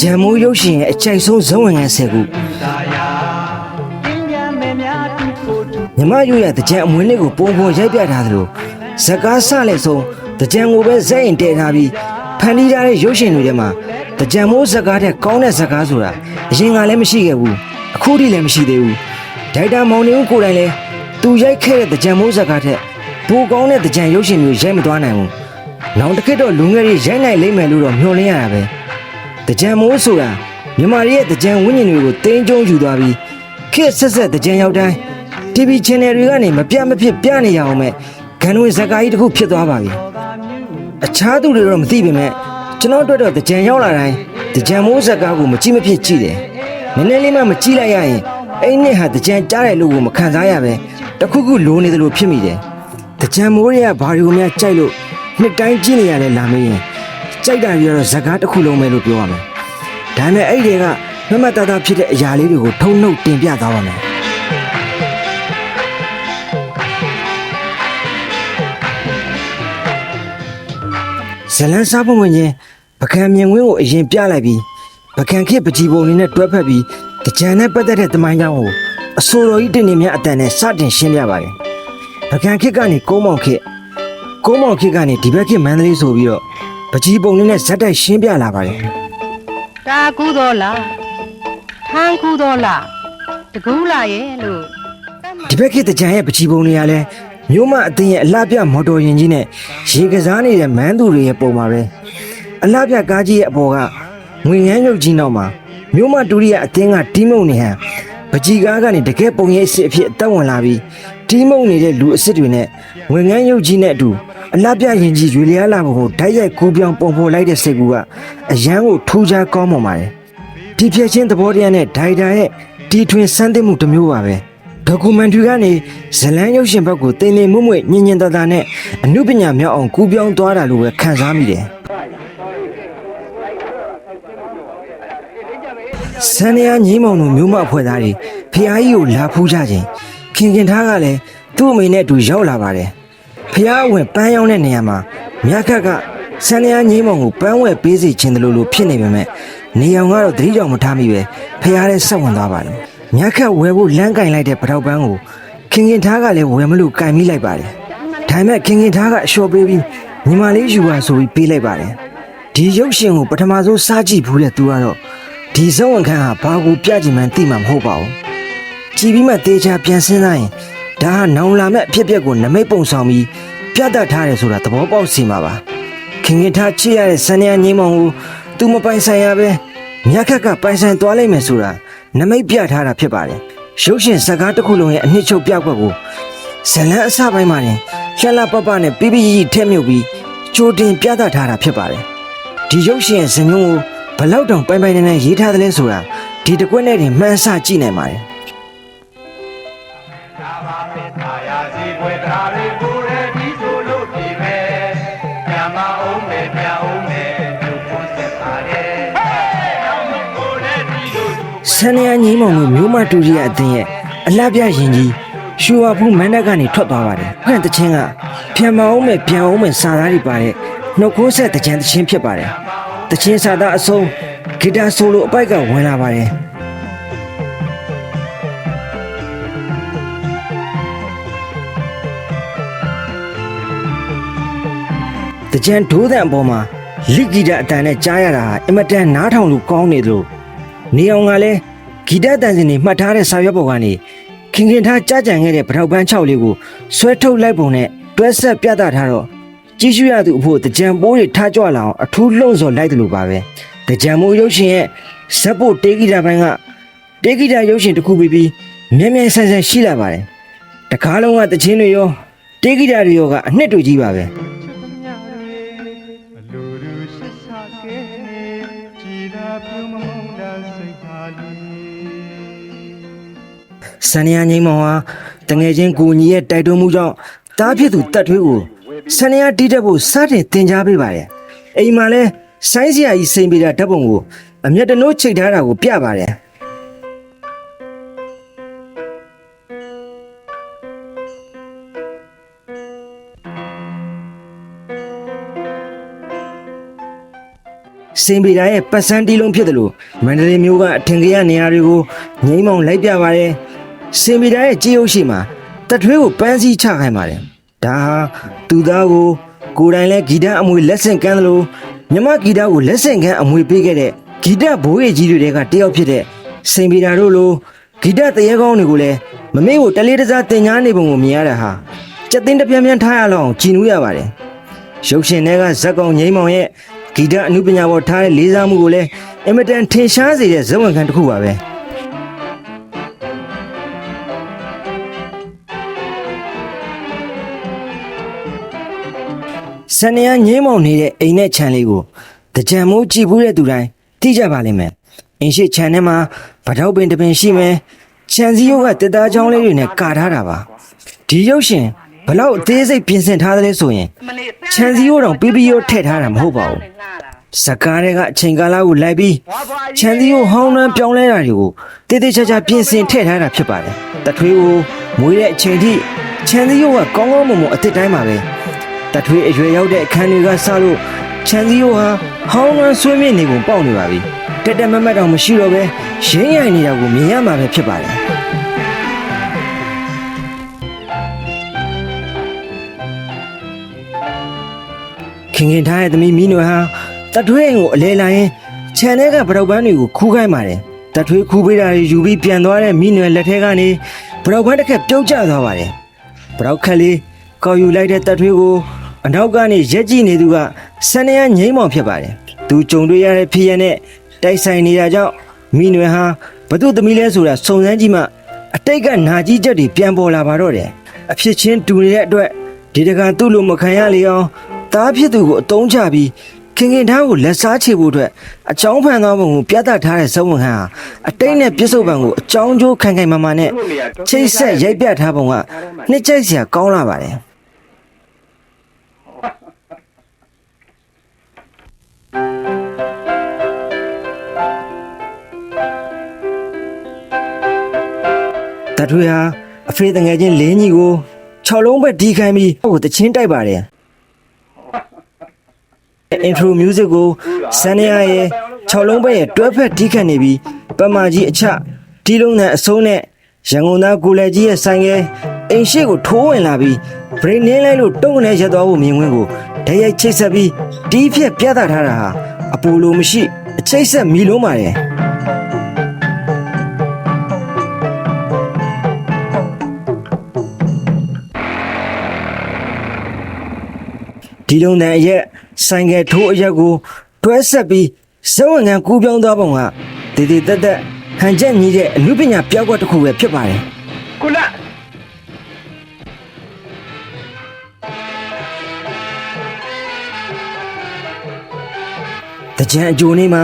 ကြံမိုးရုပ်ရှင်ရဲ့အကြိုက်ဆုံးဇုံးဝင်ငန်းဆယ်ခုမြမရွရတကြံအမွေနှစ်ကိုပုံပုံရိုက်ပြထားသလိုဇက်ကားဆလဲဆုံးတကြံကိုပဲဇက်ရင်တည်ထားပြီးဖန်တီးထားတဲ့ရုပ်ရှင်တွေထဲမှာတကြံမိုးဇက်ကားတဲ့ကောင်းတဲ့ဇက်ကားဆိုတာအရင်ကလည်းမရှိခဲ့ဘူးအခုထိလည်းမရှိသေးဘူးဒိုက်တာမောင်နေဦးကိုယ်တိုင်လည်းသူရိုက်ခဲ့တဲ့တကြံမိုးဇက်ကားတဲ့ပိုကောင်းတဲ့တကြံရုပ်ရှင်မျိုးရိုက်မသွားနိုင်ဘူးနောင်တစ်ခေတ်တော့လူငယ်တွေရိုက်နိုင်လိမ့်မယ်လို့တော့မျှော်လင့်ရတာပဲတ ကြံမိုးဆိုတာမြန်မာပြည်ရဲ့တကြံဝိညာဉ်တွေကိုတင်းကျုံယူသွားပြီးခေတ်ဆက်ဆက်တကြံရောက်တိုင်း TV channel တွေကနေမပြတ်မဖြစ်ပြနေရအောင်မဲ့ဂန်ဝင်ဇကာကြီးတစ်ခုဖြစ်သွားပါပြီအခြားသူတွေတော့မသိပေမဲ့ကျွန်တော်တို့တော့တကြံရောက်လာတိုင်းတကြံမိုးဇကာကိုမကြည့်မဖြစ်ကြည့်တယ်နည်းနည်းလေးမှမကြည့်လိုက်ရရင်အဲ့နှစ်ဟာတကြံကြားတယ်လို့ကိုမခံစားရပဲတခုခုလိုနေတယ်လို့ဖြစ်မိတယ်တကြံမိုးတွေကဘာတွေကိုများကြိုက်လို့နှစ်တိုင်းကြည့်နေရလဲလာမင်းရင် ကြိုက်တာတွေကတော့ဇကားတစ်ခုလုံးပဲလို့ပြောရမယ်။ဒါပေမဲ့အဲ့ဒီတွေကမမတ်တာတာဖြစ်တဲ့အရာလေးတွေကိုထုံနှုတ်တင်ပြသွားပါမယ်။ဇလန်းစားပုံဝင်ချင်းပကံမြင်ကွင်းကိုအရင်ပြလိုက်ပြီးပကံခေတ်ပကြီးပုံလေးနဲ့တွဲဖက်ပြီးတကြံနဲ့ပတ်သက်တဲ့တမိုင်းကြောင်းကိုအစိုးရကြီးတင်နေမြတ်အတန်နဲ့စတင်ရှင်းပြပါတယ်။ပကံခေတ်ကနေကုန်းမောင်ခေတ်ကုန်းမောင်ခေတ်ကနေဒီဘက်ခေတ်မန္တလေးဆိုပြီးတော့ ပကြီးပုံလေးနဲ့ဇက်တိုက်ရှင်းပြလာပါတယ်တာကူတော်လားထန်းကူတော်လားတကူးလားရဲ့လို့ဒီဘက်ခေတ်တကြံရဲ့ပကြီးပုံတွေကလည်းမြို့မအတင်းရဲ့အလှပြမော်တော်ယာဉ်ကြီးနဲ့ရေကစားနေတဲ့မန်းသူတွေရဲ့ပုံပါပဲအလှပြကားကြီးရဲ့အပေါ်ကငွေငန်းရုပ်ကြီးနောက်မှာမြို့မတူရီရဲ့အတင်းကတီးမုံနေဟန်ပကြီးကားကနေတကယ်ပုံရိပ်အစ်အဖြစ်အသက်ဝင်လာပြီး တီးမုံနေတဲ့လူအစ်စ်တွေနဲ့ငွေငန်းရုပ်ကြီးနဲ့အတူအလှပြရင်ကြီးရွေလျားလာပုံကိုဓာတ်ရိုက်ကူးပြောင်းပုံဖော်လိုက်တဲ့စိတ်ကူကအရန်ကိုထူးခြားကောင်းမွန်ပါတယ်ဒီဖြစ်ချင်းသဘောတရားနဲ့ဒိုင်တာရဲ့တီထွင်စမ်းသစ်မှုတစ်မျိုးပါပဲဒေါကူမန်ထရီကနေဇလန်းရုပ်ရှင်ဘက်ကိုတင်နေမှုမွေညင်ညင်တတာနဲ့အမှုပညာမြောက်အောင်ကူးပြောင်းသွားတာလို့ပဲခံစားမိတယ်ဆန်ရညီမောင်တို့မျိုးမအဖွဲ့သားတွေဖះကြီးကိုလာဖူးကြခြင်း ခင်ခင်ထားကလည်းသူ့အမေနဲ့အတူရောက်လာပါတယ်ဖះအဝင်ပန်းရောင်းတဲ့နေရာမှာမြတ်ခက်ကဆန်ရညီမောင်ကိုပန်းဝဲပေးစီခြင်းတယ်လို့လို့ဖြစ်နေပေမဲ့နေအောင်ကတော့သတိကြောင်မထားမိပဲဖះရဲ့ဆက်ဝင်သွားပါတယ်မြတ်ခက်ဝဲဖို့လမ်းကင်လိုက်တဲ့ပထောက်ပန်းကိုခင်ခင်ထားကလည်းဝဲမလို့ကင်မိလိုက်ပါတယ်ဒါပေမဲ့ခင်ခင်ထားကအလျှော်ပေးပြီးညီမလေးယူပါဆိုပြီးပေးလိုက်ပါတယ်ဒီရုပ်ရှင်ကိုပထမဆုံးစားကြည့်ဘူးတဲ့သူကတော့ဒီဇုံဝန်ခန်းဟာဘာကိုပြကြည့်မှန်းသိမှာမဟုတ်ပါဘူး ကြည်ပြီးမှတေချာပြန်စဉ်းစားရင်ဒါဟာနောင်လာမဲ့အဖြစ်အပျက်ကိုနမိတ်ပုံဆောင်ပြီးပြတ်တတ်ထားတယ်ဆိုတာသဘောပေါက်စီမှာပါခင်ခင်ထားချစ်ရတဲ့စနေရငိမ့်မောင်ကိုသူမပိုင်ဆိုင်ရပဲမြတ်ခက်ကပိုင်ဆိုင်သွားလိမ့်မယ်ဆိုတာနမိတ်ပြထားတာဖြစ်ပါတယ်ရုပ်ရှင်စကားတစ်ခုလုံးရဲ့အနှစ်ချုပ်ပြကွက်ကိုဇလန်းအစပိုင်းမှာတင်လှလှပပနဲ့ပြပြကြီးကြီးထက်မြုပ်ပြီးကြိုတင်ပြသထားတာဖြစ်ပါတယ်ဒီရုပ်ရှင်ရဲ့ဇာတ်မျိုးကိုဘလောက်တောင်ပိုင်ပိုင်နိုင်နိုင်ရေးထားသလဲဆိုတာဒီတစ်ကွက်နဲ့တင်မှန်းဆကြည့်နိုင်ပါတယ် သာယာစီခွေတရားတွေကိုယ်ရဲ့ဒီဆိုလို့ဒီပဲပြန်မအောင်မယ်ပြန်အောင်မယ်လူပွန်သက်ပါတယ်ဟေးအောင်ကိုယ်ရဲ့ဒီလိုဆန်ရညီမောင်တို့မျိုးမတူရီအတင်းရဲ့အလှပြရင်ကြီးရှူဝါဖူးမန်းတက်ကနေထွက်သွားပါတယ်။ဖန်တချင်းကပြန်မအောင်မဲ့ပြန်အောင်မဲ့စာသားတွေပါတဲ့နှုတ်ခိုးဆက်တကြံတချင်းဖြစ်ပါတယ်။တချင်းစာသားအစုံဂီတာဆိုလိုအပိုက်ကဝင်လာပါတယ်။ တကြံဒိုးတဲ့အပေါ်မှာလိဂီတာအတန်နဲ့ကြားရတာဟာအင်မတန်နားထောင်လို့ကောင်းနေသလိုနေအောင်ကလည်းဂီတတန်စင်တွေမှတ်ထားတဲ့စာရွက်ပေါ်ကနေခင်ခင်ထားကြားကြံခဲ့တဲ့ပထောက်ပန်း6လေးကိုဆွဲထုတ်လိုက်ပုံနဲ့တွဲဆက်ပြသထားတော့ကြည့်ရှုရသူအဖို့တကြံပိုးတွေထားကြွလာအောင်အထူးလှုံ့ဆော်လိုက်တယ်လို့ပါပဲတကြံမိုးရုပ်ရှင်ရဲ့ဇက်ဖို့တေးဂီတာပိုင်းကတေးဂီတာရုပ်ရှင်တစ်ခုပြီးပြီးမြဲမြဲဆန်းဆန်းရှိလာပါတယ်တကားလုံးကတခြင်းတွေရောတေးဂီတာတွေရောကအနှစ်တွေကြီးပါပဲ ဆန်ရငိမ့်မောင်ဟာတငယ်ချင်းကိုညီရဲ့တိုက်တွန်းမှုကြောင့်တားဖြစ်သူတတ်ထွေးကိုဆန်ရတီးတက်ဖို့စတင်တင် जा ပေးပါတယ်အိမ်မှာလဲဆိုင်းစရာကြီးစိန်ပေးတာဓာတ်ပုံကိုအမျက်တနိုးချိတ်ထားတာကိုပြပါတယ်စိန်ပေတာရဲ့ပတ်စန်းတီးလုံးဖြစ်တယ်လို့မန္တလေးမျိုးကအထင်ကြီးနေရာတွေကိုငိမ့်မောင်လိုက်ပြပါတယ် စိန်ပေတာရဲ့ကြေးရုပ်ရှိမှာတထွေးကိုပန်းစည်းချခိုင်းပါတယ်ဒါဟာသူသားကိုကိုယ်တိုင်လဲဂီတအမွေလက်ဆင့်ကမ်းတယ်လို့မြမဂီတကိုလက်ဆင့်ကမ်းအမွေပေးခဲ့တဲ့ဂီတဘိုးရဲ့ကြီးတွေကတယောက်ဖြစ်တဲ့စိန်ပေတာတို့လိုဂီတတရေကောင်းတွေကိုလည်းမမေ့ကိုတလေးတစားတင် जा နေပုံကိုမြင်ရတာဟာစက်သိန်းတစ်ပြန်းပြန်းထားရလောက်အောင်ကြည်နူးရပါတယ်ရုပ်ရှင်တွေကဇက်ကောင်ငိမ့်မောင်ရဲ့ဂီတအနုပညာပေါ်ထားတဲ့လေးစားမှုကိုလည်းအင်မတန်ထင်ရှားစေတဲ့ဇက်ဝင်ခံတစ်ခုပါပဲ စနေရငိမ့်မောင်နေတဲ့အိမ်နဲ့ခြံလေးကိုတကြံမိုးကြည့်ဘူးတဲ့သူတိုင်းသိကြပါလိမ့်မယ်အိမ်ရှိခြံထဲမှာဗတောက်ပင်တစ်ပင်ရှိမယ်ခြံစည်းရုပ်ကတက်သားချောင်းလေးတွေနဲ့ကာထားတာပါဒီရုပ်ရှင်ဘလောက်အသေးစိတ်ပြင်ဆင်ထားသလဲဆိုရင်ခြံစည်းရိုးတောင်ပြပြရိုးထည့်ထားတာမဟုတ်ပါဘူးစကားတွေကအချိန်ကာလကိုလိုက်ပြီးခြံစည်းရိုးဟောင်းနှမ်းပြောင်းလဲတာတွေကိုတေးသေးချာချာပြင်ဆင်ထည့်ထားတာဖြစ်ပါတယ်တထွေးကိုမွေးတဲ့အချိန်ထိခြံစည်းရိုးကကောင်းကောင်းမွန်မွန်အစ်စ်တိုင်းပါပဲ တထွေးအရွယ်ရောက်တဲ့အခန်းတွေကစလို့ခြံစည်းရိုးဟာဟောင်းနှမ်းဆွေးမြင့်နေပုံပေါက်နေပါပြီတက်တက်မတ်မတ်တောင်မရှိတော့ပဲရင်းရိုင်နေတာကိုမြင်ရမှာပဲဖြစ်ပါတယ်ခင်ခင်ထားတဲ့သမီးမီးနွယ်ဟာတထွေးအိမ်ကိုအလဲလာရင်ခြံထဲကဗရောက်ပန်းတွေကိုခူးခိုင်းပါတယ်တထွေးခူးပေးတာတွေယူပြီးပြန်သွားတဲ့မီးနွယ်လက်ထဲကနေဗရောက်ပန်းတစ်ခက်ပြုတ်ကျသွားပါတယ်ဗရောက်ခက်လေးကောက်ယူလိုက်တဲ့တထွေးကို အနောက်ကနေရက်ကြည့်နေသူကဆန်နေရငိမ့်မောင်ဖြစ်ပါတယ်သူကြုံတွေ့ရတဲ့ဖြစ်ရတဲ့တိုက်ဆိုင်နေတာကြောင့်မီးနွယ်ဟာဘသူ့သမီးလဲဆိုတာစုံစမ်းကြည့်မှအတိတ်ကနာကြီးချက်တွေပြန်ပေါ်လာပါတော့တယ်အဖြစ်ချင်းတူနေတဲ့အတွက်ဒီတကသူ့လိုမခံရလေအောင်သားဖြစ်သူကိုအတုံးချပြီးခင်ခင်သားကိုလက်စားချေဖို့အတွက်အကြောင်းဖန်သောပုံကိုပြသထားတဲ့ဇဝဝင်ဟန်ဟာအတိတ်နဲ့ပြစ္ဆုတ်ပံကိုအကြောင်းကျိုးခိုင်ခိုင်မာမာနဲ့ချိတ်ဆက်ရိုက်ပြထားပုံကနှစ်ကြိုက်စရာကောင်းလာပါတယ် တထွေဟာအဖေတငယ်ချင်းလင်းကြီးကို6လုံးပဲဒီခိုင်းပြီးဟိုတချင်းတိုက်ပါတယ် intro music ကိုစန်နီယာရဲ့6လုံးပဲရဲ့တွဲဖက်တီးခတ်နေပြီးပမာကြီးအချတီးလုံးနဲ့အစိုးနဲ့ရန်ကုန်သားကိုလည်းကြီးရဲ့ဆိုင်ကအိမ်ရှိကိုထိုးဝင်လာပြီးဗရိတ်နင်းလိုက်လို့တုံးနဲ့ရက်သွားဖို့မြင်ကွင်းကိုဓာတ်ရိုက်ချိတ်ဆက်ပြီးတီးဖြက်ပြသထားတာဟာအပူလိုမရှိအချိတ်ဆက်မီလုံးပါတယ် ဒီလုံတန်အရက်ဆိုင်ကယ်ထိုးအရက်ကိုတွဲဆက်ပြီးဇဝငန်ကူးပြောင်းသွားပုံကတည်တည်တက်တက်ဟန်ချက်ညီးတဲ့အမှုပညာပြောက်ကွက်တစ်ခုပဲဖြစ်ပါတယ်ကုလ။တကြံအကျိုးနေ့မှာ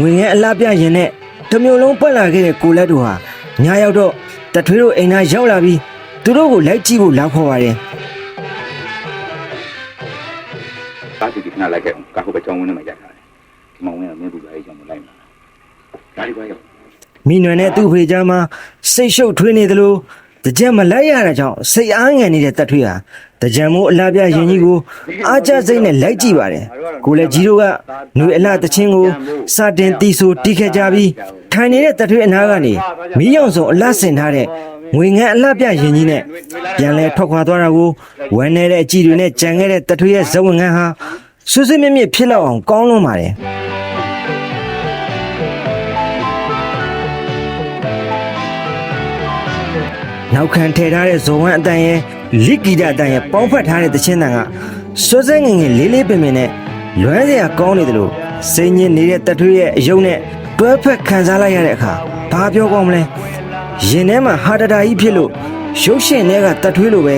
ငွေငယ်အလှပြရင်နဲ့တစ်မျိုးလုံးပတ်လာခဲ့တဲ့ကိုလက်တို့ဟာညရောက်တော့တထွေးတို့အိမ်သားရောက်လာပြီးသူတို့ကိုလိုက်ကြည့်ဖို့လာခေါ်ပါတယ် ခဏလိုက်ခဲ့အောင်ကားဟိုဘက်ချောင်းဝင်းထဲမှာရိုက်ထားတယ်ဒီမောင်ဝင်းကမင်းသူ့ဘာကြီးကြောင့်မလိုက်မှာဒါဒီကွာရောက်။မိနွယ်နဲ့သူ့ဖေကြားမှာစိတ်ရှုပ်ထွေးနေသလိုတကြံမလိုက်ရတာကြောင့်စိတ်အားငယ်နေတဲ့တထွေးဟာတကြံမိုးအလှပြရင်ကြီးကိုအားကျစိတ်နဲ့လိုက်ကြည့်ပါတယ်။ကိုလည်းကြီးတို့ကຫນွေအလှတချင်းကိုစတင်တီဆိုတီးခဲ့ကြပြီးထိုင်နေတဲ့တထွေးအနားကနေမီးရောင်စုံအလှဆင်ထားတဲ့ငွေငန်းအလှပြရင်ကြီးနဲ့ပြန်လဲထွက်ခွာသွားတာကိုဝမ်းနေတဲ့အကြည့်တွေနဲ့ကြံခဲ့တဲ့တထွေးရဲ့ဇဝငန်းဟာ ဆွဆွမြင့်မြင့်ဖြစ်လောက်အောင်ကောင်းလွန်ပါတယ်။နောက်ခံထည့်ထားတဲ့ဇော်ဝမ်းအတန်ရဲ့လစ်ဂီတအတန်ရဲ့ပေါင်းဖက်ထားတဲ့တခြင်းတန်ကစွစဲငယ်ငယ်လေးလေးပင်ပင်နဲ့လွမ်းစရာကောင်းနေတယ်လို့စိတ်ညစ်နေတဲ့တထွေးရဲ့အယုံနဲ့တွဲဖက်ခံစားလိုက်ရတဲ့အခါဘာပြောကောင်းမလဲရင်ထဲမှာဟာတတာကြီးဖြစ်လို့ရုပ်ရှင်တွေကတထွေးလိုပဲ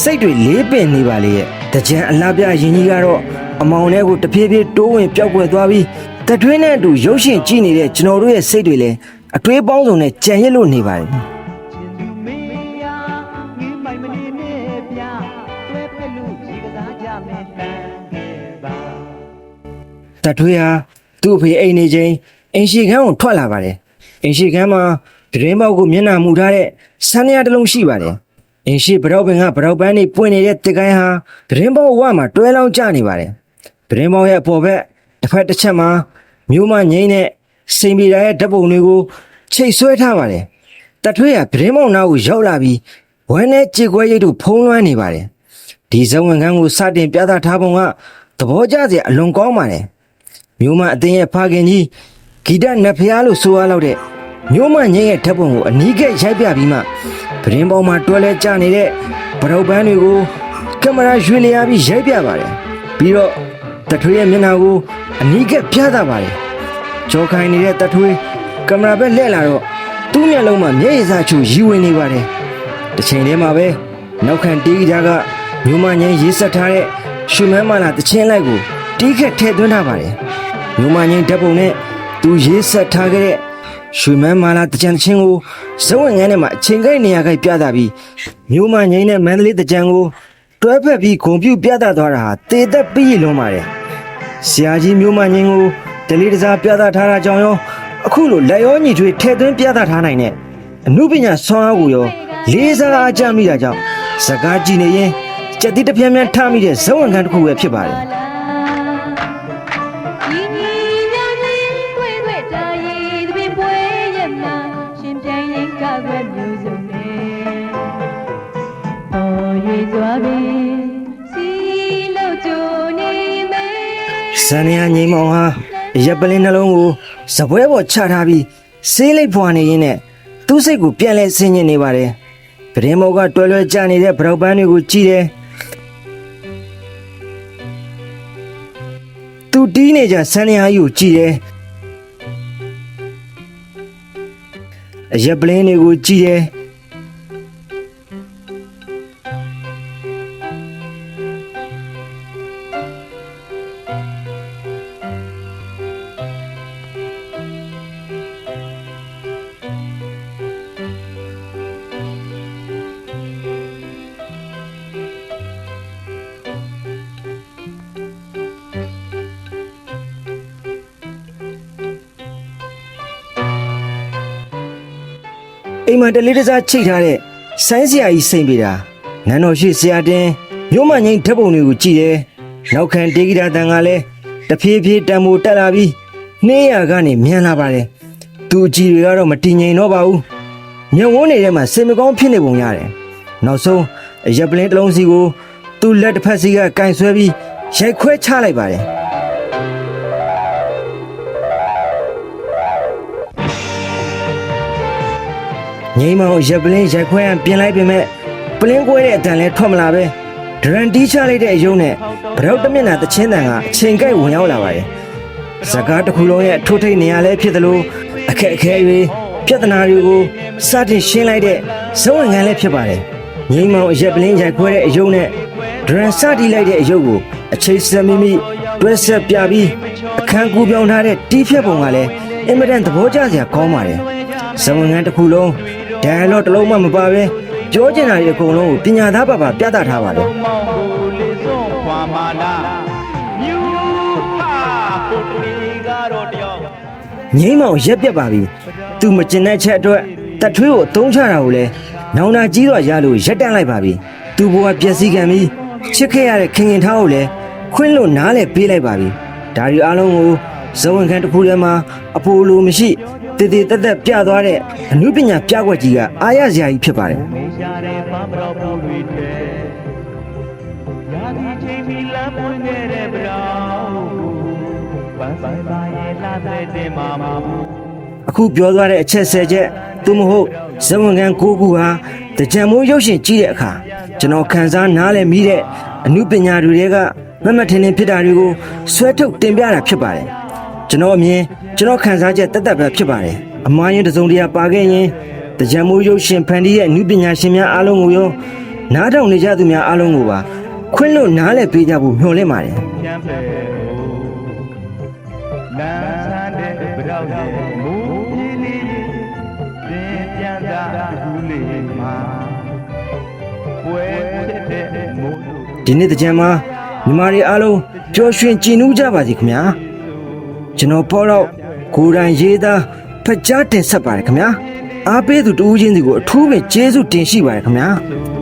စိတ်တွေလေးပင်နေပါလေရဲ့တကြံအလားပြရင်ကြီးကတော့ အမောင်ထဲကိုတဖြည်းဖြည်းတိုးဝင်ပျောက်ကွယ်သွားပြီးတထွေးနဲ့အတူရုပ်ရှင်ကြည့်နေတဲ့ကျွန်တော်တို့ရဲ့စိတ်တွေလည်းအတွေးပေါင်းစုံနဲ့ကြံရစ်လို့နေပါတယ်လူမေယာငင်းမိုင်မနေနဲ့ပြတွဲဖက်လို့ကြီးကစားကြမယ်တန်ခဲ့ပါတထွေးဟာသူ့အဖေအိမ်နေချင်းအင်ရှိခန်းကိုထွက်လာပါတယ်အင်ရှိခန်းမှာဒရင်ပေါက်ကိုမျက်နှာမူထားတဲ့ဆန်းရတစ်လုံးရှိပါတယ်အင်ရှိဘရောက်ပင်ကဘရောက်ပန်းနေပွင့်နေတဲ့တစ်ကိုင်းဟာဒရင်ပေါက်ဝမှာတွဲလောင်းကျနေပါတယ် ဒရင်ပေါက်ရဲ့အပေါ်ဘက်တစ်ဖက်တစ်ချက်မှာမျိုးမငိမ့်တဲ့စိန်ပီတာရဲ့ဓာတ်ပုံတွေကိုချိတ်ဆွဲထားပါတယ်တထွေးကပြင်းမောင်နာကိုရောက်လာပြီးဝမ်းနဲ့ကြေကွဲရိတ်တို့ဖုံးလွှမ်းနေပါတယ်ဒီဇဝင်ခန်းကိုစတင်ပြသထားပုံကသဘောကျစရာအလွန်ကောင်းပါတယ်မျိုးမအတင်းရဲ့ဖခင်ကြီးဂီတနတ်ဖျားလို့ဆိုရလောက်တဲ့မျိုးမငိမ့်ရဲ့ဓာတ်ပုံကိုအနီးကပ်ရိုက်ပြပြီးမှပြင်းပေါင်းမှာတွဲလဲကျနေတဲ့ဗရုပ်ပန်းတွေကိုကင်မရာရွှေလျားပြီးရိုက်ပြပါတယ်ပြီးတော့ တထွေးရဲ့မျက်နှာကိုအနီးကပ်ပြသပါတယ်ကြောခိုင်နေတဲ့တထွေးကင်မရာဘက်လှည့်လာတော့သူ့မျက်လုံးမှာမျက်ရည်စချူရီဝင်နေပါတယ်တစ်ချိန်တည်းမှာပဲနောက်ခံတေးဂီတာကမျိုးမငိမ့်ရေးဆက်ထားတဲ့ရွှေမန်းမာလာတချင်းလိုက်ကိုတီးခက်ထည့်သွင်းထားပါတယ်မျိုးမငိမ့်ဓာတ်ပုံနဲ့သူရေးဆက်ထားခဲ့တဲ့ရွှေမန်းမာလာတကြံတချင်းကိုဇဝတ်ငန်းထဲမှာအချိန်ကိုက်နေရာကိုက်ပြသပြီးမျိုးမငိမ့်နဲ့မန္တလေးတကြံကိုတွဲဖက်ပြီးဂုံပြူပြသသွားတာဟာတေသက်ပြီးလွန်ပါတယ် ဆရာကြီးမျိုးမငင်းကိုတလေးတစားပြသထားတာကြောင့်ရောအခုလိုလက်ရောညီထွေထဲသွင်းပြသထားနိုင်တဲ့အမှုပညာဆွမ်းအားကိုရောလေးစားအားကြမိတာကြောင့်စကားကြည့်နေရင်ကြက်တိတစ်ပြန်းပြန်းထားမိတဲ့ဇဝံခံတစ်ခုပဲဖြစ်ပါတယ် ဇန်နယာငိမ့်မောင်ဟာရပ်ပလင်းနှလုံးကိုစပွဲပေါ်ချထားပြီးဆေးလိပ်ဖွာနေရင်းနဲ့သူ့စိတ်ကိုပြန်လဲဆင်းညင်နေပါတယ်ပရင်မောကတွဲလွဲကြနေတဲ့ဗရောက်ပန်းတွေကိုကြည့်တယ်သူတီးနေကြဇန်နယာကြီးကိုကြည့်တယ်အရက်ပလင်းတွေကိုကြည့်တယ် အိမ်မှာတလေးတစားချိတ်ထားတဲ့ဆိုင်းစရာကြီးစိမ့်ပေတာနန်းတော်ရှိဆရာတင်မြို့မငိမ့်ဓာတ်ပုံတွေကိုကြည့်တယ်နောက်ခံတေဂီတာတန်ကလည်းတဖြည်းဖြည်းတံမိုးတက်လာပြီးနှင်းရကနေမြန်လာပါတယ်သူအကြည့်တွေကတော့မတည်ငြိမ်တော့ပါဘူးမျက်ဝန်းတွေထဲမှာစင်မကောင်းဖြစ်နေပုံရတယ်နောက်ဆုံးအရက်ပလင်းတစ်လုံးစီကိုသူ့လက်တစ်ဖက်စီကကင်ဆွဲပြီးရိုက်ခွဲချလိုက်ပါတယ် ငိမ့်မောင်ရက်ပလင်းရိုက်ခွဲရန်ပြင်လိုက်ပေမဲ့ပလင်းကွဲတဲ့အတန်လဲထွက်မလာပဲဒရန်တီးချလိုက်တဲ့အယုံနဲ့ဗရောက်တမျက်နှာတချင်းတန်ကအချိန်ကိုက်ဝင်ရောက်လာပါတယ်ဇကားတစ်ခုလုံးရဲ့ထိုးထိတ်နေရလဲဖြစ်သလိုအခက်အခဲတွေပြဿနာတွေကိုစတင်ရှင်းလိုက်တဲ့ဇုံငံလည်းဖြစ်ပါတယ်ငိမ့်မောင်ရက်ပလင်းရိုက်ခွဲတဲ့အယုံနဲ့ဒရန်စတီးလိုက်တဲ့အယုံကိုအချိန်စမိမိတွဲဆက်ပြပြီးအခန်းကူပြောင်းထားတဲ့တီးဖြတ်ပုံကလည်းအင်မတန်သဘောကျစရာကောင်းပါတယ်ဇဝင်ငန်းတစ်ခုလုံး ဒိုင်လော့တစ်လုံးမှမပါပဲပြောချင်တာတွေအကုန်လုံးကိုပညာသားပါပါပြသထားပါတယ်မောင်ကိုလေးစွန်ခွာမာလာမြူဟာပုတ်ရီကတော့တယောက်ငိမ့်မောင်ရက်ပြက်ပါပြီသူမကျင်တဲ့ချက်အတွက်တတ်ထွေးကိုအသုံးချတာကိုလည်းနောင်နာကြီးတော့ရလို့ရက်တန့်လိုက်ပါပြီသူဘဝပျက်စီးခံပြီးချစ်ခဲ့ရတဲ့ခင်ခင်ထားကိုလည်းခွင်းလို့နားလဲပေးလိုက်ပါပြီဒါဒီအားလုံးကိုဇဝင်ခန်းတစ်ခုထဲမှာအပိုလိုမရှိ တည်တည်တက်တက်ပြသွားတဲ့အမှုပညာပြကွက်ကြီးကအားရစရာကြီးဖြစ်ပါတယ်မေရှာတဲ့ပန်းပရောပူတွေတဲ့ရာသီချိန်မီလမ်းပွင့်ခဲ့တဲ့ဗရောင်းပန်းပန်းပါရဲ့လာတဲ့တင်မာမူအခုပြောသွားတဲ့အချက်ဆယ်ချက်သူမဟုတ်ဇဝင်ကန်ကိုကူဟာတကြံမိုးရုပ်ရှင်ကြည့်တဲ့အခါကျွန်တော်ခန်းစားနားလည်မိတဲ့အမှုပညာတွေကမမထင်ထင်ဖြစ်တာတွေကိုဆွဲထုတ်တင်ပြတာဖြစ်ပါတယ်ကျွန်တော်အမြင် ကျွန်တော်ခန်းစားချက်တက်တက်ပဲဖြစ်ပါတယ်အမှားရင်တစ်စုံတရာပါခဲ့ရင်တကြံမိုးရုပ်ရှင်ဖန်တီးရဲ့အမှုပညာရှင်များအားလုံးကိုရောနားထောင်နေကြသူများအားလုံးကိုပါခွင့်လွတ်နားလည်ပေးကြဖို့မျှော်လင့်ပါတယ်ချမ်းပဲလမ်းဆန်းတဲ့ဗရောက်ရဲ့မူကြီးလေးတင်ပြန်တာကူလေးမှာပွဲတဲ့တဲ့မိုးတို့ဒီနေ့တကြံမှာညီမတွေအားလုံးပျော်ရွှင်ကြည်နူးကြပါစေခင်ဗျာ ကျွန်တော်ပေါ်တော့ကိုယ်တိုင်ရေးသားဖက်ကြားတင်ဆက်ပါတယ်ခင်ဗျာအားပေးသူတူဦးချင်းစီကိုအထူးပဲကျေးဇူးတင်ရှိပါတယ်ခင်ဗျာဆို